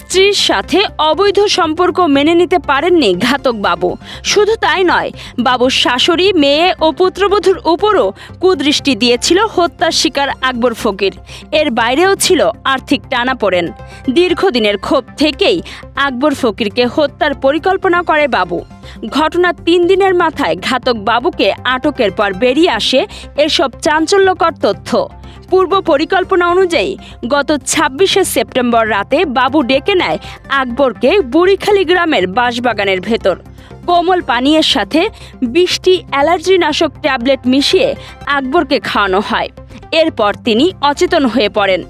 স্ত্রীর সাথে অবৈধ সম্পর্ক মেনে নিতে পারেননি ঘাতক বাবু। শুধু তাই নয়, বাবুর শাশুড়ি, মেয়ে ও পুত্রবধূর উপরও কুদৃষ্টি দিয়েছিল হত্যার শিকার আকবর ফকির। এর বাইরেও ছিল আর্থিক টানাপোড়েন দীর্ঘদিনের ক্ষোভ থেকেই আকবর ফকিরকে হত্যার পরিকল্পনা করে বাবু। ঘটনার তিন দিনের মাথায় ঘাতক বাবুকে আটকের পর বেরিয়ে আসে এসব চাঞ্চল্যকর তথ্য। পূর্ব পরিকল্পনা অনুযায়ী গত ছাব্বিশে সেপ্টেম্বর রাতে বাবু ডেকে নেয় আকবরকে বুড়িখালী গ্রামের বাঁশবাগানের ভেতর। কোমল পানীয়ের সাথে বৃষ্টি অ্যালার্জিনাশক ট্যাবলেট মিশিয়ে আকবরকে খাওয়ানো হয়। এরপর তিনি অচেতন হয়ে পড়েন।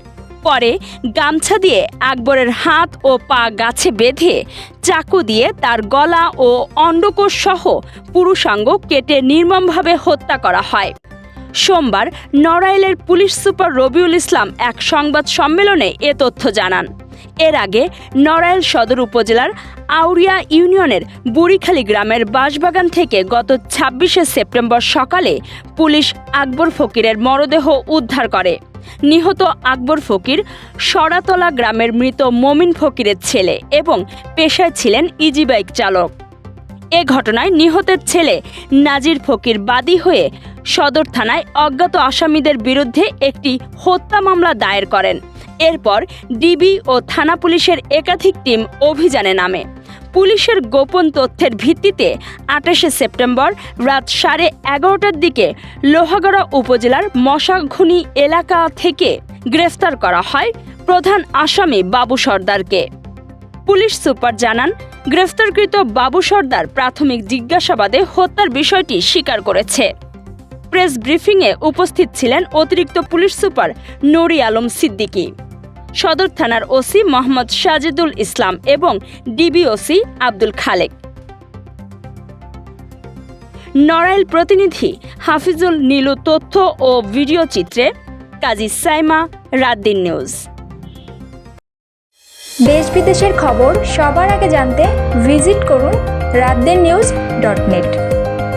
পরে গামছা দিয়ে আকবরের হাত ও পা গাছে বেঁধে চাকু দিয়ে তার গলা ও অন্ডকোষ সহ পুরুষাঙ্গ কেটে নির্মমভাবে হত্যা করা হয়। সোমবার নড়াইলের পুলিশ সুপার রবিউল ইসলাম এক সংবাদ সম্মেলনে এ তথ্য জানান। এর আগে নড়াইল সদর উপজেলার আউরিয়া ইউনিয়নের বুড়িখালী গ্রামের বাঁশবাগান থেকে গত ছাব্বিশে সেপ্টেম্বর সকালে পুলিশ আকবর ফকিরের মরদেহ উদ্ধার করে। নিহত আকবর ফকির সরাতলা গ্রামের মৃত মমিন ফকিরের ছেলে এবং পেশায় ছিলেন ইজিবাইক চালক। এ ঘটনায় নিহতের ছেলে নাজির ফকির বাদী হয়ে সদর থানায় অজ্ঞাত আসামিদের বিরুদ্ধে একটি হত্যা মামলা দায়ের করেন। এরপর ডিবি ও থানা পুলিশের একাধিক টিম অভিযানে নামে। পুলিশের গোপন তথ্যের ভিত্তিতে আঠাশে সেপ্টেম্বর রাত সাড়ে এগারোটার দিকে লোহাগড়া উপজেলার মশাঘুনি এলাকা থেকে গ্রেফতার করা হয় প্রধান আসামি বাবু সর্দারকে। পুলিশ সুপার জানান, গ্রেফতারকৃত বাবু সর্দার প্রাথমিক জিজ্ঞাসাবাদে হত্যার বিষয়টি স্বীকার করেছে। প্রেস ব্রিফিংয়ে উপস্থিত ছিলেন অতিরিক্ত পুলিশ সুপার নুরি আলম সিদ্দিকী, সদর থানার ওসি মোহাম্মদ সাজিদুল ইসলাম এবং ডিবিওসি আব্দুল খালেক। নড়াইল প্রতিনিধি হাফিজুল নীলু তথ্য ও ভিডিও চিত্রে কাজী সাইমা রাতদিন নিউজ। দেশ বিদেশের খবর সবার আগে জানতে ভিজিট করুন রাতদের নিউজ ডট নেট।